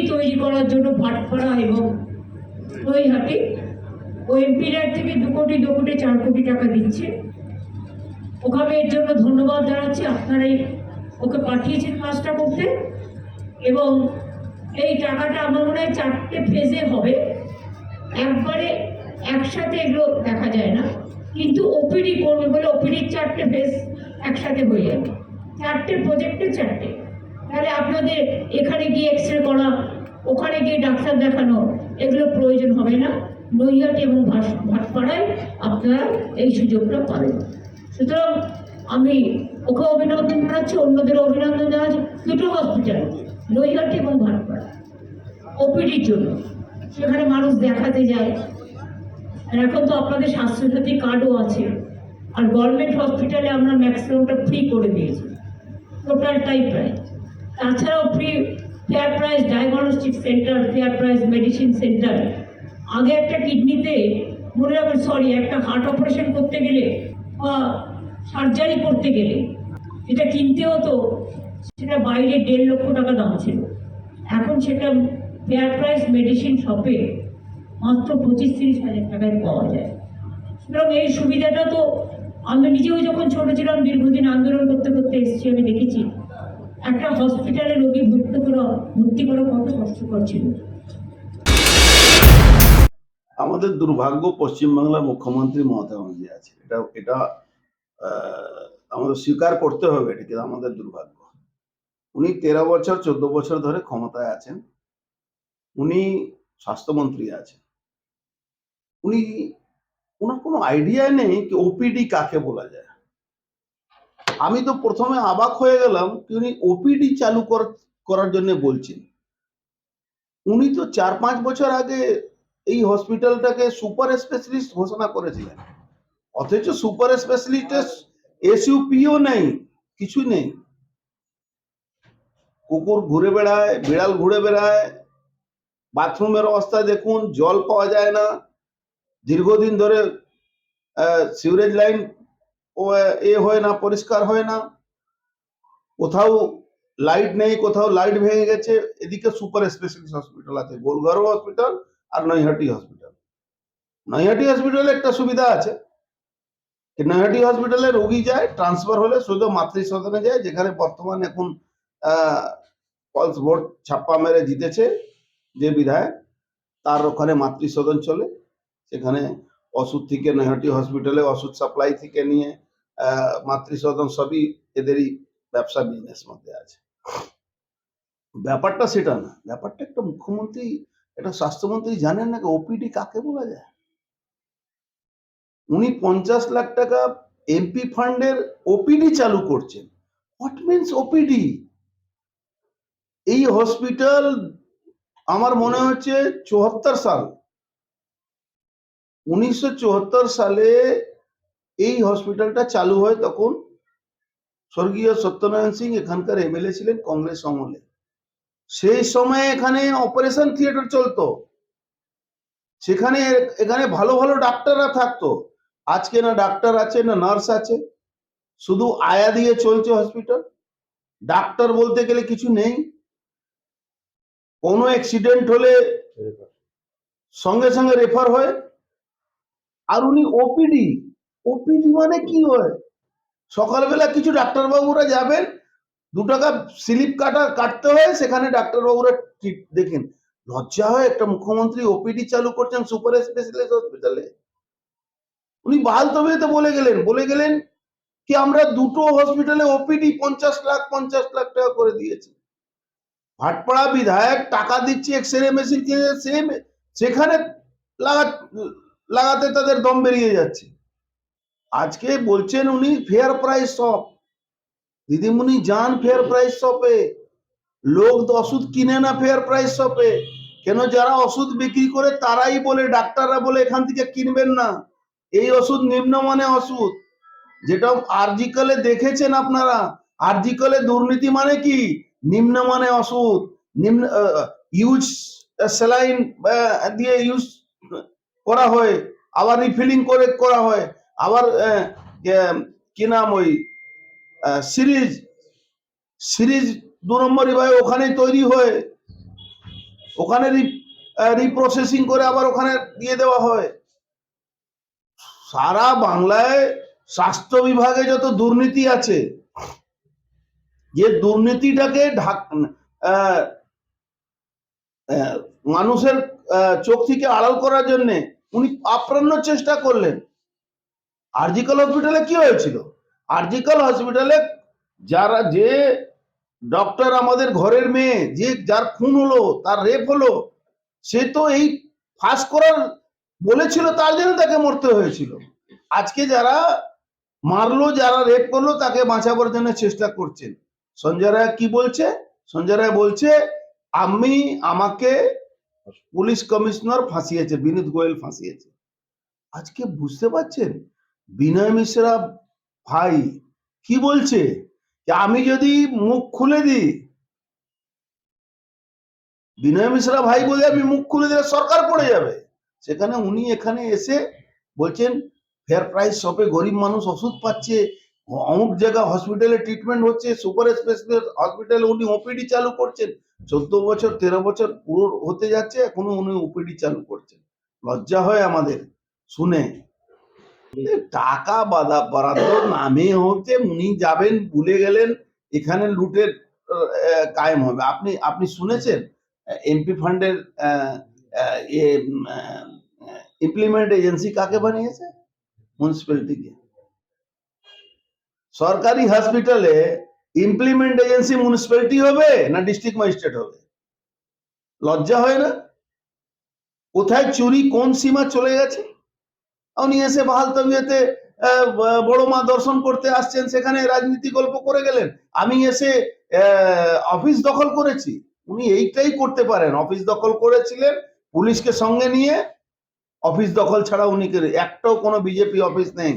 করেছে তৈরি করার জন্য ভাটপাড়া এবং নৈহাটি ও এমপিরার থেকে দু কোটি দু কোটি, চার কোটি টাকা দিচ্ছে। ওখানে এর জন্য ধন্যবাদ জানাচ্ছি। আপনারাই ওকে পাঠিয়েছেন কাজটা করতে। এবং এই টাকাটা আমার মনে হয় চারটে ফেজে হবে। একবারে একসাথে এগুলো দেখা যায় না। কিন্তু ওপিডি করবে বলে ওপিডির চারটে ফেজ একসাথে হয়ে যাবে। চারটে প্রজেক্টে চারটে। তাহলে আপনাদের এখানে গিয়ে এক্স রে করা, ওখানে গিয়ে ডাক্তার দেখানো, এগুলো প্রয়োজন হবে না। নৈহাটি এবং ভাটপাড়ায় আপনারা এই সুযোগটা পাবেন। সুতরাং আমি ওকে অভিনন্দন জানাচ্ছি, অন্যদের অভিনন্দন জানাচ্ছি। দুটো হসপিটাল নৈহাটি এবং ভাটপাড়া ওপিডির জন্য। সেখানে মানুষ দেখাতে যায়। আর এখন তো আপনাদের স্বাস্থ্যসাথী কার্ডও আছে। আর গভর্নমেন্ট হসপিটালে আমরা ম্যাক্সিমামটা ফ্রি করে দিয়েছি। টোটালটাই প্রায় তাছাড়াও free fair price diagnostic centre fair price medicine centre আগে একটা কিডনিতে মনে রাখবেন সরি একটা হার্ট অপারেশন করতে গেলে বা সার্জারি করতে গেলে যেটা কিনতে হতো, সেটা বাইরে দেড় লক্ষ টাকা দাম ছিল। এখন সেটা ফেয়ার প্রাইস মেডিসিন শপে মাত্র পঁচিশ তিরিশ হাজার টাকায় পাওয়া যায়। সুতরাং এই সুবিধাটা তো আমি নিজেও যখন ছোট ছিলাম, দীর্ঘদিন আন্দোলন করতে করতে এসেছি, আমি দেখেছি। একটা হসপিটালে রোগী ভর্তি করা ভর্তি করা কত কষ্টকর ছিল? আমাদের দুর্ভাগ্য পশ্চিমবাংলার মুখ্যমন্ত্রী মমতা ব্যানার্জি আছে। এটা এটা আমাদের স্বীকার করতে হবে, এটা কিন্তু আমাদের দুর্ভাগ্য। উনি তেরো বছর, চোদ্দ বছর ধরে ক্ষমতায় আছেন। উনি স্বাস্থ্যমন্ত্রী আছেন। উনি, ওনার কোনো আইডিয়া নেই কি ওপিডি কাকে বলা যায়। আমি তো প্রথমে অবাক হয়ে গেলাম উনি ওপিডি চালু কর- করার জন্য বলছেন। উনি তো চার পাঁচ বছর আগে এই হসপিটালটাকে সুপার স্পেশালিস্ট ঘোষণা করেছিলেন। অথচ সুপার স্পেশালিস্ট এসইউপিও নেই, কিছু নেই। কুকুর ঘুরে বেড়ায়, বিড়াল ঘুরে বেড়ায়, বাথরুমের অবস্থা দেখুন, জল পাওয়া যায় না। দীর্ঘদিন ধরে সিউরেজ লাইন ও এ হয় না, পরিষ্কার হয় না। কোথাও লাইট নেই, কোথাও লাইট ভেঙে গেছে, এদিকে সুপার স্পেশালিস্ট হসপিটাল আছে গোলঘর হসপিটাল আর নৈহাটি হসপিটাল নৈহাটি হসপিটালে একটা সুবিধা আছে। নৈহাটি হসপিটালে রোগী যায় ট্রান্সফার হলে শুধু মাতৃ সদনে যায়, যেখানে বর্তমান এখন পলস ভোট ছাপ্পা মেরে জিতেছে যে বিধায়ক, তার ওখানে মাতৃ সদন চলে। সেখানে ওষুধ থেকে নৈহাটি হসপিটালে ওষুধ সাপ্লাই থেকে নিয়ে আহ, মাতৃ সদন সবই এদেরই ব্যবসা বিজনেস মধ্যে আছে। ব্যাপারটা সেটা না। ব্যাপারটা একটা মুখ্যমন্ত্রী এটা স্বাস্থ্যমন্ত্রী জানেন না ওপিডি কাকে বলা যায়? উনি পঞ্চাশ লাখ টাকা এমপি ফান্ডের ওপিডি চালু করছেন। হোয়াট মিনস ওপিডি এই হসপিটাল আমার মনে হচ্ছে চুয়াত্তর সাল। উনিশশো চুয়াত্তর সালে এই হসপিটালটা চালু হয় তখন স্বর্গীয় সত্যনারায়ণ সিং এখানকার এমএলএ ছিলেন কংগ্রেস আমলে সেই সময় এখানে অপারেশন থিয়েটার চলতো। সেখানে এখানে ভালো ভালো ডাক্তাররা থাকতো। আজকে না ডাক্তার আছে না নার্স আছে। শুধু আয়া দিয়ে চলছে হসপিটাল ডাক্তার বলতে গেলে কিছু নেই। কোনো অ্যাক্সিডেন্ট হলে সঙ্গে সঙ্গে রেফার হয়। আর উনি ওপিডি ওপিডি মানে কি হয়? সকালবেলা কিছু ডাক্তারবাবুরা যাবেন, দু টাকা স্লিপ কাটা, কাটতে হয়, সেখানে ডাক্তারবাবুরা দেখেন। লজ্জা হয় একটা মুখ্যমন্ত্রী ওপিডি চালু করছেন সুপার স্পেশালিস্ট হসপিটালে। উনি বাহাল তবিয়তে বলে গেলেন বলে গেলেন কি আমরা দুটো হসপিটালে ওপিডি পঞ্চাশ লাখ পঞ্চাশ লাখ টাকা করে দিয়েছি। ভাটপাড়া বিধায়ক টাকা দিচ্ছে এক্স রে মেশিন কিনে, সেম, সেখানে লাগা লাগাতে তাদের দম বেরিয়ে যাচ্ছে। আজকে বলছেন উনি ফেয়ার প্রাইস শপ দিদিমণি, যান ফেয়ার প্রাইস শপে লোক ওষুধ কিনে না ফেয়ার প্রাইস শপে কেন যারা ওষুধ বিক্রি করে তারাই বলে, ডাক্তাররা বলে এখান থেকে কিনবেন না। এই ওষুধ নিম্নমানে ওষুধ। যেটা আরজিকালে দেখেছেন আপনারা? আরজিকালে দুর্নীতি মানে কি? নিম্নমানে ওষুধ। নিম্ন ইউজ স্যালাইন দিয়ে ইউজ করা হয়। আবার রিফিলিং করে, করা হয়। আবার কি নাম ওই সিরিজ সিরিজ দু নম্বর ভাই ওখানেই তৈরি হয়ে। ওখানে রিপ্রসেসিং করে আবার ওখানে দিয়ে দেওয়া হয়। সারা বাংলায় স্বাস্থ্য বিভাগে যত দুর্নীতি আছে, যে দুর্নীতিটাকে ঢাক মানুষের চোখ থেকে আড়াল করার জন্যে উনি আপ্রাণ্য চেষ্টা করলেন। আরজিকল হসপিটালে কি হয়েছিল? আরজিকল হসপিটালে যারা যে ডক্টর আমাদের ঘরের মেয়ে, যে যার খুন হলো, তার রেপ হলো, সে তো এই ফাঁস করার বলেছিল, তার জন্য তাকে মরতে হয়েছিল। আজকে যারা মারলো, যারা রেপ করল, তাকে বাঁচাবার জন্য চেষ্টা করছেন। সঞ্জয় রায় কি বলছে? সঞ্জয় রায় বলছে, আমি আমাকে পুলিশ কমিশনার ফাঁসিয়েছে, বিনীত গোয়েল ফাঁসিয়েছে। আজকে বুঝতে পারছেন? বিনয় মিশ্রা, ভাই, কি বলছে? আমি যদি মুখ খুলে দিই, বিনয় মিশ্রা ভাই বলে আমি মুখ খুলে দিলে সরকার পড়ে যাবে। সেখানে উনি এখানে এসে বলছেন ফেয়ার প্রাইস শপে গরিব মানুষ ওষুধ পাচ্ছে, অমুক জায়গা হসপিটালে ট্রিটমেন্ট হচ্ছে সুপার স্পেশালিস্ট হসপিটালে উনি ওপিডি চালু করছেন। চোদ্দ বছর, তেরো বছর পুরো হতে যাচ্ছে, এখনও উনি ওপিডি চালু করছেন। লজ্জা হয় আমাদের। শুনে টাকা বাদা বরাদ্দ নামে হচ্ছে উনি যাবেন, ভুলে গেলেন, এখানে লুটের কায়েম হবে। আপনি আপনি শুনেছেন? এমপি ফান্ডের ইমপ্লিমেন্ট এজেন্সি কাকে বানিয়েছে? মিউনিসিপ্যালিটিকে সরকারি হসপিটালে ইমপ্লিমেন্ট এজেন্সি মিউনিসিপ্যালিটি হবে না ডিস্ট্রিক্ট ম্যাজিস্ট্রেট হবে? লজ্জা হয় না? কোথায়, চুরি, কোন সীমা চলে গেছে? উনি এসে বাহাল তবিয়তে বড় মা দর্শন করতে আসছেন, সেখানে রাজনীতি গল্প করে গেলেন। আমি এসে অফিস দখল করেছি। উনি এইটাই করতে পারেন। অফিস দখল করেছিলেন, পুলিশকে সঙ্গে নিয়ে অফিস দখল ছাড়া উনি একটাও কোনো বিজেপি অফিস নেই।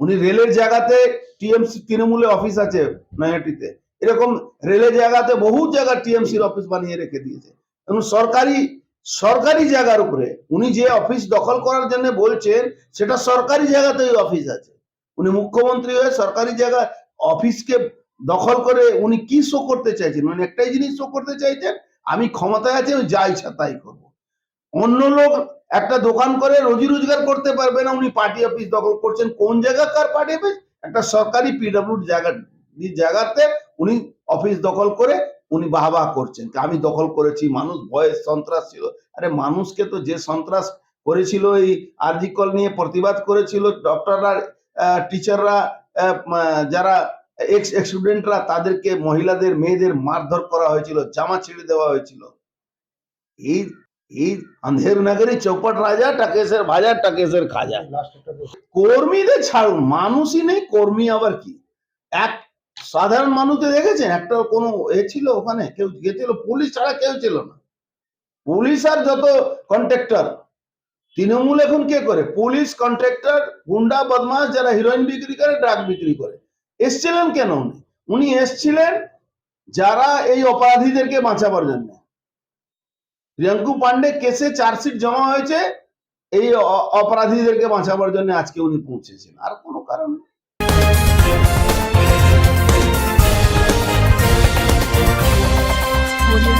উনি রেলের জায়গাতে, টিএমসি, তৃণমূলে অফিস আছে নয়াটিতে। এরকম রেলের জায়গাতে, বহু জায়গা টিএমসির অফিস বানিয়ে রেখে দিয়েছে। এবং সরকারি সরকারি জায়গার উপরে। উনি যে অফিস দখল করার জন্য বলছেন, সেটা সরকারি জায়গাতে ওই অফিস আছে। উনি মুখ্যমন্ত্রী হয়ে সরকারি জায়গা অফিসকে দখল করে উনি কি শো করতে চাইছেন? উনি একটাই জিনিস শো করতে চাইছেন, আমি ক্ষমতায় আছি, আমি যা ইচ্ছা তাই করব। অন্য লোক একটা দোকান করে রোজি রোজগার করতে পারবে না, উনি পার্টি অফিস দখল করছেন। কোন জায়গা? কার পার্টি অফিস একটা সরকারি পিডব্লিউড জায়গা, জায়গাতে উনি অফিস দখল করে উনি বাহবা করছেন। আমি দখল করেছি মানুষ ভয়ে সন্ত্রাস ছিল। আরে মানুষকে তো যে সন্ত্রাস করেছিল এই আরজি কল নিয়ে প্রতিবাদ করেছিল ডক্টররা টিচাররা যারা এক্স স্টুডেন্টরা তাদেরকে মহিলাদের মেয়েদের মারধর করা হয়েছিল জামা ছিঁড়ে দেওয়া হয়েছিল। এই এই আন্ধের নগরী চৌপট রাজা টাকেশের ভাজা টাকেশের খাজা। কর্মীদের ছাড়ুন মানুষই নেই কর্মী আবার কি? এক সাধারণ মানুষকে দেখেছেন? একটা কোনো এ ছিল ওখানে, কেউ গেছিল পুলিশ ছাড়া কেউ ছিল না। পুলিশ আর যত কন্ট্রাক্টর তৃণমূল এখন কে করে? পুলিশ কন্ট্রাক্টর গুন্ডা বদমাস যারা হিরোইন বিক্রি করে ড্রাগ বিক্রি করে। এসছিলেন কেন উনি? উনি এসছিলেন যারা এই অপরাধীদেরকে বাঁচাবার জন্য। রিয়াঙ্কু পান্ডে কেসে চার্জশিট জমা হয়েছে, এই অপরাধীদেরকে বাঁচাবার জন্য আজকে উনি পৌঁছেছেন। আর কোনো কারণ নেই। Audio